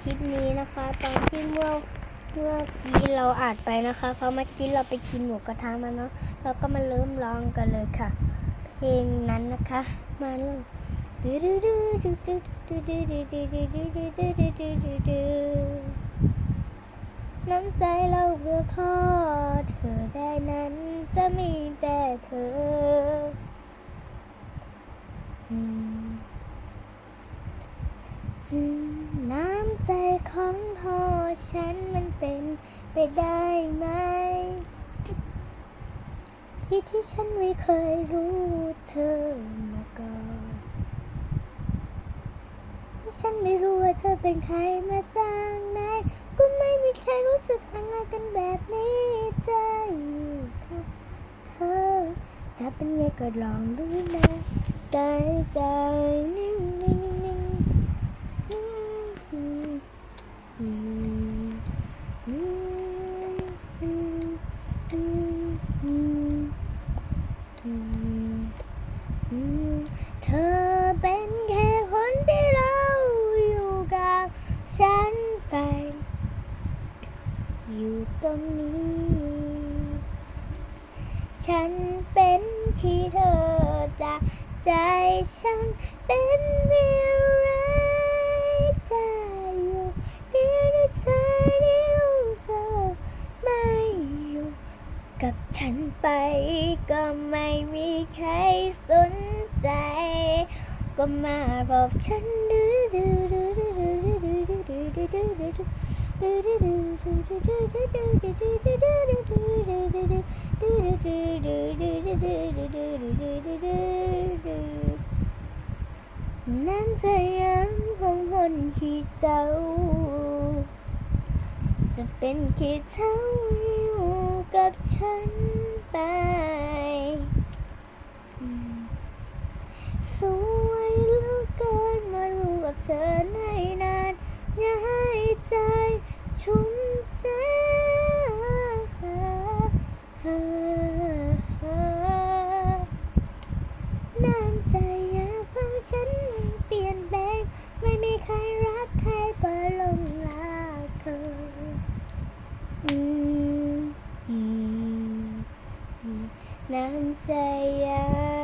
คลิปนี้นะคะ ตอนที่เมื่อเมื่อกี้เราอาจไปนะคะ เพราะเมื่อกี้เราไปกินหมูกระทะมาเนาะเราก็มาเริ่มร้องกันเลยค่ะ เพลงนั้นนะคะ มาเริ่มดูดูดูดูดูดูดูดูดูดูดูดูดูดูดูดูดูน้ำใจเราเพื่อพ่อเธอได้นั้นจะมีแต่เธออืมอืม ของพ่อฉันมันเป็นไปได้ไหม ที่ที่ฉันไม่เคยรู้เธอมาก่อนที่ฉันไม่รู้ว่าเธอเป็นใครมาจากไหนก็ไม่มีใครรู้สึกอะไรกันแบบนี้ใจอยู่กับเธอจะเป็นไงก็ลองดูนะ ใจใจนิ่งนิ่งนิ่ง เธอเป็นแค่คนที่เราอยู่กับฉันไป อยู่ตรงนี้ ฉันเป็นที่เธอจากใจฉันเป็นเมื่ กับฉันไป ก็ไม่มีใครสนใจ ก็มาบอกฉันดูดูดูดูดูดูดูดูดูดูดูดูน้ำใจยังของคนที่เจ้าจะเป็นแค่เท่าอ กับฉันไป สวยเหลือเกินมารู้กับเธอแนนาน 难再呀